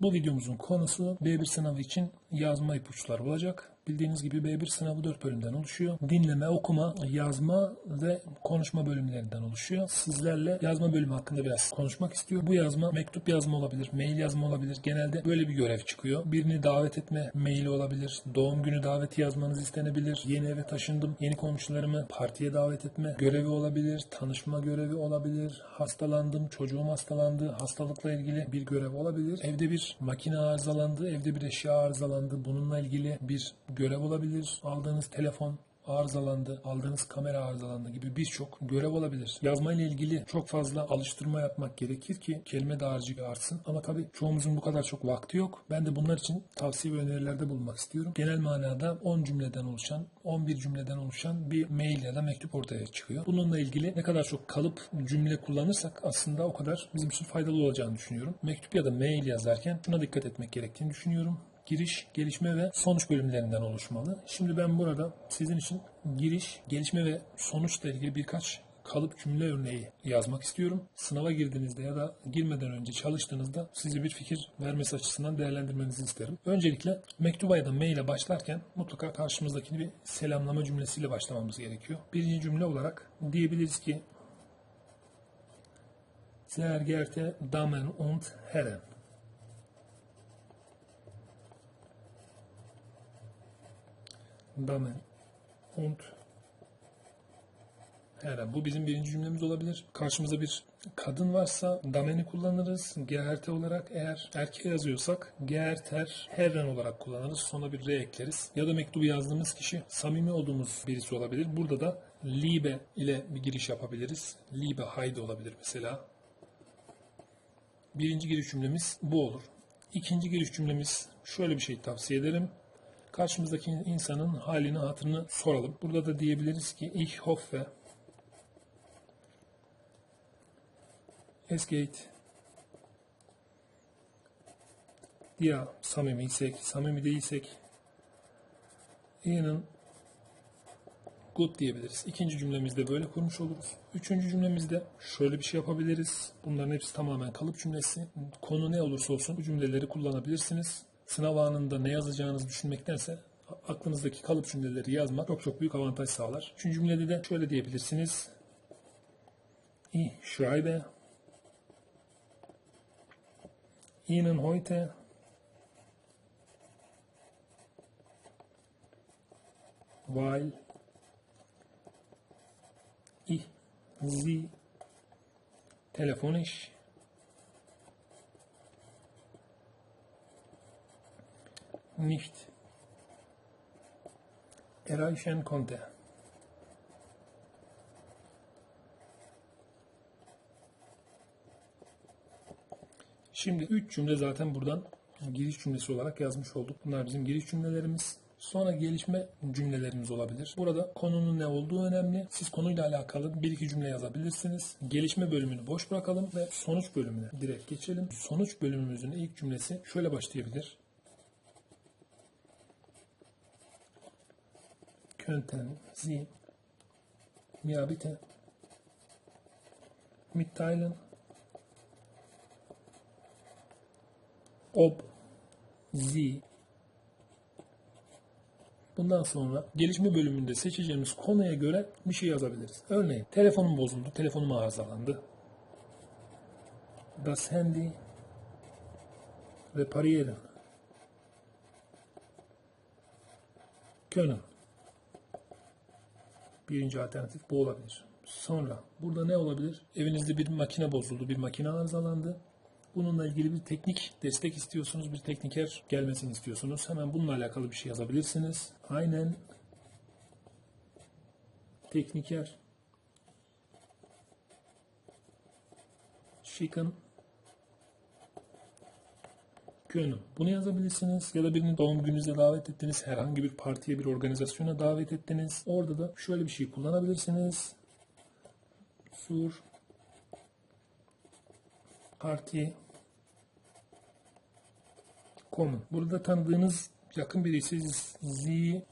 Bu videomuzun konusu B1 sınavı için yazma ipuçları olacak. Bildiğiniz gibi B1 sınavı 4 bölümden oluşuyor. Dinleme, okuma, yazma ve konuşma bölümlerinden oluşuyor. Sizlerle yazma bölümü hakkında biraz konuşmak istiyorum. Bu yazma mektup yazma olabilir, mail yazma olabilir. Genelde böyle bir görev çıkıyor. Birini davet etme maili olabilir. Doğum günü daveti yazmanız istenebilir. Yeni eve taşındım. Yeni komşularımı partiye davet etme görevi olabilir. Tanışma görevi olabilir. Hastalandım, çocuğum hastalandı. Hastalıkla ilgili bir görev olabilir. Evde bir makine arızalandı, evde bir eşya arızalandı. Bununla ilgili bir görev olabilir. Aldığınız telefon arızalandı, aldığınız kamera arızalandı gibi birçok görev olabilir. Yazma ile ilgili çok fazla alıştırma yapmak gerekir ki kelime dağarcığı artsın. Ama tabii çoğumuzun bu kadar çok vakti yok. Ben de bunlar için tavsiye ve önerilerde bulunmak istiyorum. Genel manada 10 cümleden oluşan, 11 cümleden oluşan bir mail ya da mektup ortaya çıkıyor. Bununla ilgili ne kadar çok kalıp cümle kullanırsak aslında o kadar bizim için faydalı olacağını düşünüyorum. Mektup ya da mail yazarken şuna dikkat etmek gerektiğini düşünüyorum giriş, gelişme ve sonuç bölümlerinden oluşmalı. Şimdi ben burada sizin için giriş, gelişme ve sonuçla ilgili birkaç kalıp cümle örneği yazmak istiyorum. Sınava girdiğinizde ya da girmeden önce çalıştığınızda size bir fikir vermesi açısından değerlendirmenizi isterim. Öncelikle mektuba ya da maile başlarken mutlaka karşımızdaki bir selamlama cümlesiyle başlamamız gerekiyor. Birinci cümle olarak diyebiliriz ki Sehr geehrte Damen und Herren Damen und Herren. Bu bizim birinci cümlemiz olabilir. Karşımızda bir kadın varsa Damen'i kullanırız. Geerte olarak eğer erkeğe yazıyorsak Geerter Herren olarak kullanırız. Sonra bir R ekleriz. Ya da mektubu yazdığımız kişi samimi olduğumuz birisi olabilir. Burada da Liebe ile bir giriş yapabiliriz. Liebe Heide olabilir mesela. Birinci giriş cümlemiz bu olur. İkinci giriş cümlemiz şöyle bir şey tavsiye ederim karşımızdaki insanın halini hatırını soralım. Burada da diyebiliriz ki ich hoffe es geht ya samimiysek, samimi değilsek Ihnen good diyebiliriz. İkinci cümlemizde böyle kurmuş oluruz. Üçüncü cümlemizde şöyle bir şey yapabiliriz. Bunların hepsi tamamen kalıp cümlesi. Konu ne olursa olsun bu cümleleri kullanabilirsiniz sınav anında ne yazacağınızı düşünmektense aklınızdaki kalıp cümleleri yazmak çok çok büyük avantaj sağlar. Üçüncü cümlede de şöyle diyebilirsiniz. Ich schreibe Ihnen heute weil ich Sie telefonisch nicht erreichen konnte. Şimdi 3 cümle zaten buradan giriş cümlesi olarak yazmış olduk. Bunlar bizim giriş cümlelerimiz. Sonra gelişme cümlelerimiz olabilir. Burada konunun ne olduğu önemli. Siz konuyla alakalı bir iki cümle yazabilirsiniz. Gelişme bölümünü boş bırakalım ve sonuç bölümüne direkt geçelim. Sonuç bölümümüzün ilk cümlesi şöyle başlayabilir. Mir bitte mitteilen, ob Sie Bundan sonra gelişme bölümünde seçeceğimiz konuya göre bir şey yazabiliriz. Örneğin telefonum bozuldu, telefonum arızalandı. Das Handy reparieren können. Birinci alternatif bu olabilir. Sonra burada ne olabilir? Evinizde bir makine bozuldu, bir makine arızalandı. Bununla ilgili bir teknik destek istiyorsunuz, bir tekniker gelmesini istiyorsunuz. Hemen bununla alakalı bir şey yazabilirsiniz. Aynen tekniker schicken können. Bunu yazabilirsiniz ya da birini doğum gününüze davet ettiniz, herhangi bir partiye, bir organizasyona davet ettiniz. Orada da şöyle bir şey kullanabilirsiniz. Sur parti komün. Burada tanıdığınız yakın birisi zi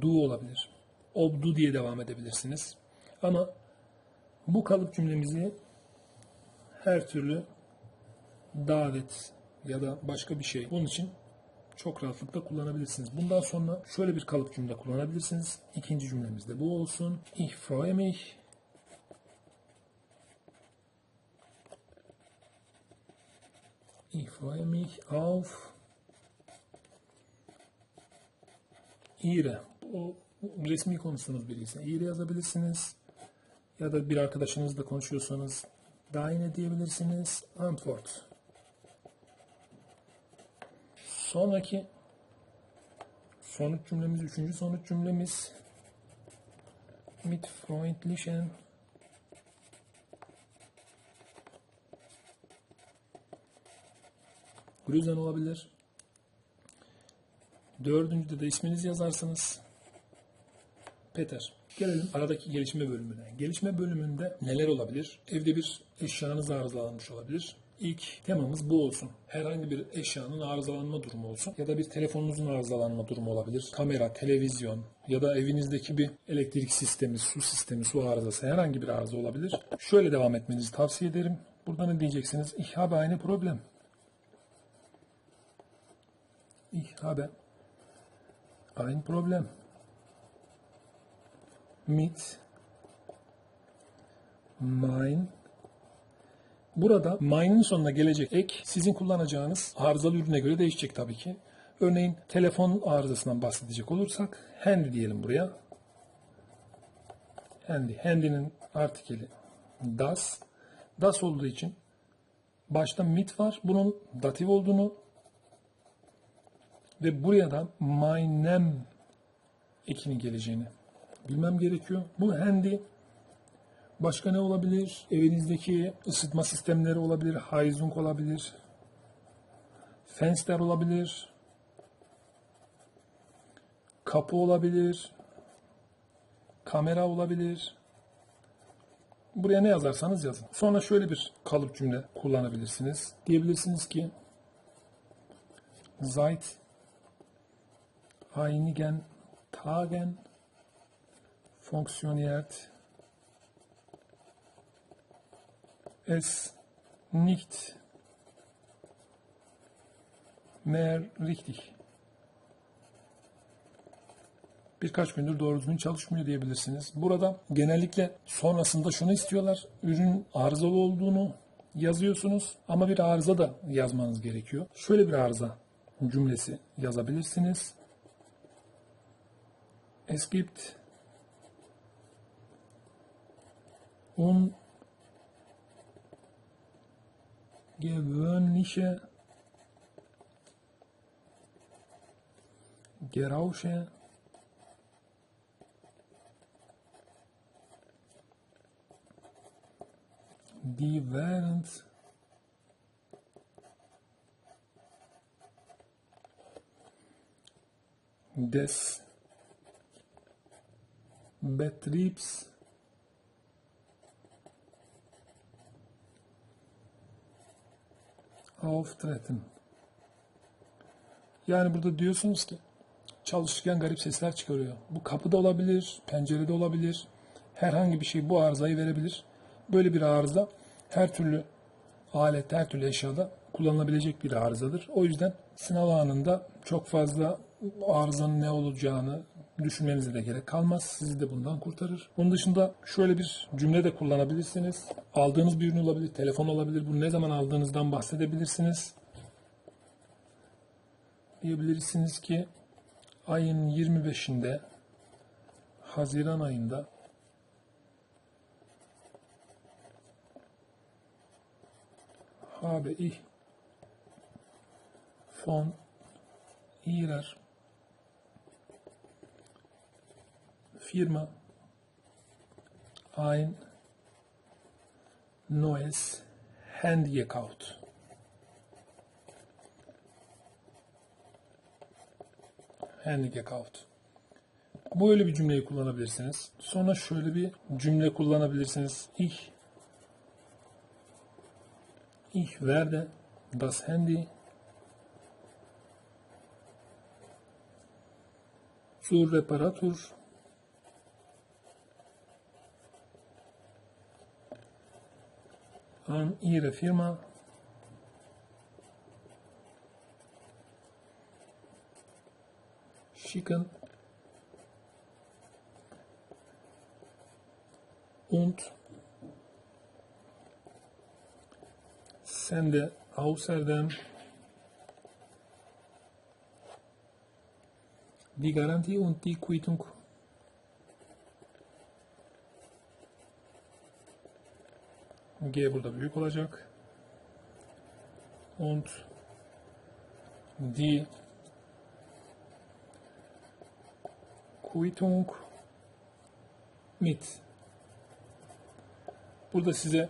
du olabilir. Obdu diye devam edebilirsiniz. Ama bu kalıp cümlemizi her türlü davet ya da başka bir şey. Bunun için çok rahatlıkla kullanabilirsiniz. Bundan sonra şöyle bir kalıp cümle kullanabilirsiniz. İkinci cümlemiz de bu olsun. Ich freue mich. Ich freue mich auf Ihre. O resmi konuştuğunuz biri ise Ihre yazabilirsiniz. Ya da bir arkadaşınızla konuşuyorsanız Deine diyebilirsiniz. Antwort. Sonraki sonuç cümlemiz, üçüncü sonuç cümlemiz mit freundlichen Grüßen olabilir. Dördüncüde de isminizi yazarsınız. Peter. Gelelim aradaki gelişme bölümüne. Gelişme bölümünde neler olabilir? Evde bir eşyanız arızalanmış olabilir. İlk temamız bu olsun. Herhangi bir eşyanın arızalanma durumu olsun ya da bir telefonunuzun arızalanma durumu olabilir. Kamera, televizyon ya da evinizdeki bir elektrik sistemi, su sistemi, su arızası herhangi bir arıza olabilir. Şöyle devam etmenizi tavsiye ederim. Burada ne diyeceksiniz? Ich habe eine Problem. Ich habe ein Problem mit mein Burada mine'ın sonuna gelecek ek sizin kullanacağınız arızalı ürüne göre değişecek tabii ki. Örneğin telefon arızasından bahsedecek olursak handy diyelim buraya. Handy. Handy'nin artikeli das. Das olduğu için başta mit var. Bunun datif olduğunu ve buraya da my name ekini geleceğini bilmem gerekiyor. Bu handy başka ne olabilir? Evinizdeki ısıtma sistemleri olabilir, Heizung olabilir, Fenster olabilir, kapı olabilir, kamera olabilir. Buraya ne yazarsanız yazın. Sonra şöyle bir kalıp cümle kullanabilirsiniz. Diyebilirsiniz ki Seit einigen Tagen funktioniert es nicht mehr richtig. Birkaç gündür doğru düzgün çalışmıyor diyebilirsiniz. Burada genellikle sonrasında şunu istiyorlar. Ürün arızalı olduğunu yazıyorsunuz ama bir arıza da yazmanız gerekiyor. Şöyle bir arıza cümlesi yazabilirsiniz. Es gibt ungewöhnliche Gerausche. Die während des Betriebs auftreten. Yani burada diyorsunuz ki çalışırken garip sesler çıkarıyor. Bu kapıda olabilir, pencerede olabilir. Herhangi bir şey bu arızayı verebilir. Böyle bir arıza her türlü alet, her türlü eşyada kullanılabilecek bir arızadır. O yüzden sınav anında çok fazla arızanın ne olacağını düşünmenize de gerek kalmaz. Sizi de bundan kurtarır. Bunun dışında şöyle bir cümle de kullanabilirsiniz. Aldığınız bir ürün olabilir, telefon olabilir. Bunu ne zaman aldığınızdan bahsedebilirsiniz. Diyebilirsiniz ki ayın 25'inde Haziran ayında habe ich von Firma ein neues Handy gekauft. Handy gekauft. Böyle bir cümleyi kullanabilirsiniz. Sonra şöyle bir cümle kullanabilirsiniz. Ich Ich werde das Handy zur Reparatur an Ihre Firma. schicken. Und sende außerdem die Garantie und die Quittung. G burada büyük olacak. Und die Quittung mit. Burada size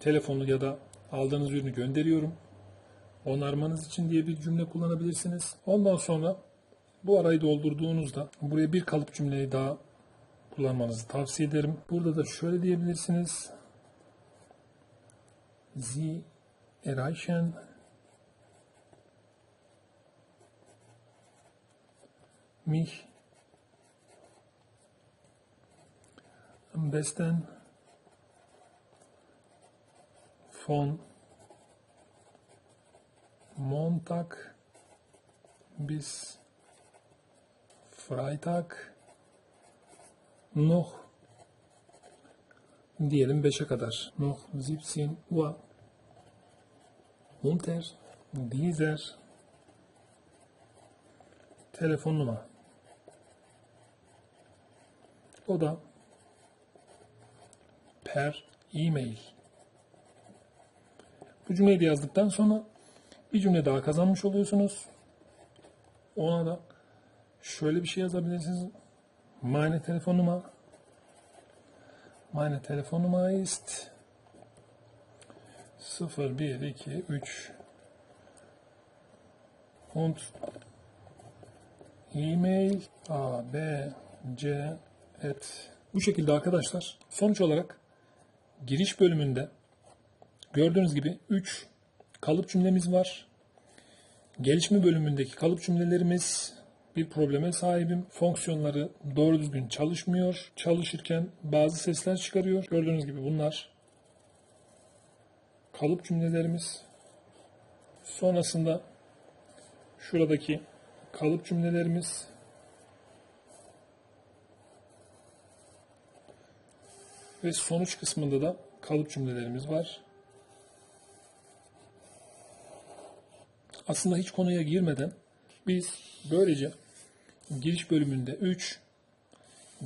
telefonu ya da aldığınız ürünü gönderiyorum. Onarmanız için diye bir cümle kullanabilirsiniz. Ondan sonra bu arayı doldurduğunuzda buraya bir kalıp cümleyi daha kullanmanızı tavsiye ederim. Burada da şöyle diyebilirsiniz. Sie erreichen mich am besten von Montag bis Freitag noch diyelim 5'e kadar noch 17 Uhr unter dieser telefon numara. O da per e-mail. Bu cümleyi de yazdıktan sonra bir cümle daha kazanmış oluyorsunuz. Ona da şöyle bir şey yazabilirsiniz. Meine Telefonnummer. Meine Telefonnummer ist 0, 1, 2, 3 und e-mail a, b, c, et. Bu şekilde arkadaşlar sonuç olarak giriş bölümünde gördüğünüz gibi 3 kalıp cümlemiz var. Gelişme bölümündeki kalıp cümlelerimiz bir probleme sahibim. Fonksiyonları doğru düzgün çalışmıyor. Çalışırken bazı sesler çıkarıyor. Gördüğünüz gibi bunlar kalıp cümlelerimiz. Sonrasında şuradaki kalıp cümlelerimiz ve sonuç kısmında da kalıp cümlelerimiz var. Aslında hiç konuya girmeden biz böylece giriş bölümünde 3,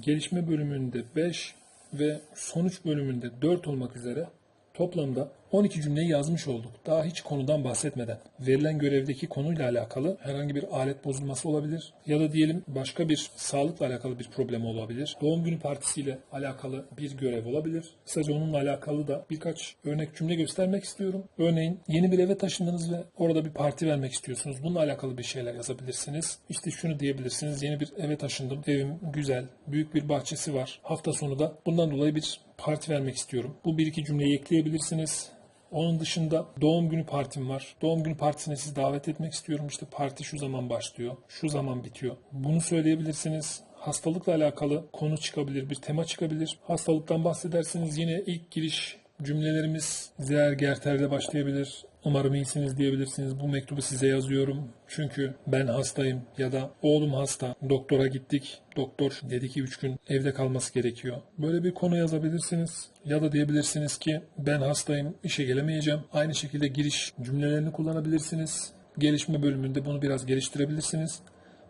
gelişme bölümünde 5 ve sonuç bölümünde 4 olmak üzere toplamda 12 cümleyi yazmış olduk. Daha hiç konudan bahsetmeden. Verilen görevdeki konuyla alakalı herhangi bir alet bozulması olabilir. Ya da diyelim başka bir sağlıkla alakalı bir problem olabilir. Doğum günü partisiyle alakalı bir görev olabilir. Kısaca onunla alakalı da birkaç örnek cümle göstermek istiyorum. Örneğin yeni bir eve taşındınız ve orada bir parti vermek istiyorsunuz. Bununla alakalı bir şeyler yazabilirsiniz. İşte şunu diyebilirsiniz. Yeni bir eve taşındım. Evim güzel. Büyük bir bahçesi var. Hafta sonu da bundan dolayı bir parti vermek istiyorum. Bu bir iki cümleyi ekleyebilirsiniz. Onun dışında doğum günü partim var. Doğum günü partisine sizi davet etmek istiyorum. İşte parti şu zaman başlıyor, şu zaman bitiyor. Bunu söyleyebilirsiniz. Hastalıkla alakalı konu çıkabilir, bir tema çıkabilir. Hastalıktan bahsedersiniz. Yine ilk giriş cümlelerimiz Zer Gerter'de başlayabilir. Umarım iyisiniz diyebilirsiniz. Bu mektubu size yazıyorum. Çünkü ben hastayım ya da oğlum hasta. Doktora gittik. Doktor dedi ki 3 gün evde kalması gerekiyor. Böyle bir konu yazabilirsiniz. Ya da diyebilirsiniz ki ben hastayım, işe gelemeyeceğim. Aynı şekilde giriş cümlelerini kullanabilirsiniz. Gelişme bölümünde bunu biraz geliştirebilirsiniz.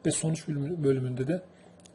Ve sonuç bölümü- bölümünde de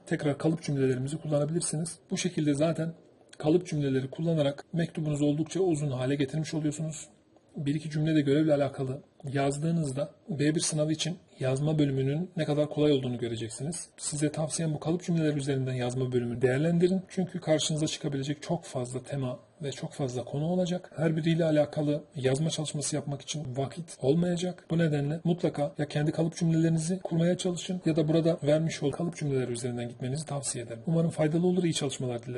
tekrar kalıp cümlelerimizi kullanabilirsiniz. Bu şekilde zaten kalıp cümleleri kullanarak mektubunuzu oldukça uzun hale getirmiş oluyorsunuz. Bir iki cümlede görevle alakalı yazdığınızda B1 sınavı için yazma bölümünün ne kadar kolay olduğunu göreceksiniz. Size tavsiyem bu kalıp cümleler üzerinden yazma bölümünü değerlendirin. Çünkü karşınıza çıkabilecek çok fazla tema ve çok fazla konu olacak. Her biriyle alakalı yazma çalışması yapmak için vakit olmayacak. Bu nedenle mutlaka ya kendi kalıp cümlelerinizi kurmaya çalışın ya da burada vermiş olduğum kalıp cümleler üzerinden gitmenizi tavsiye ederim. Umarım faydalı olur, iyi çalışmalar dilerim.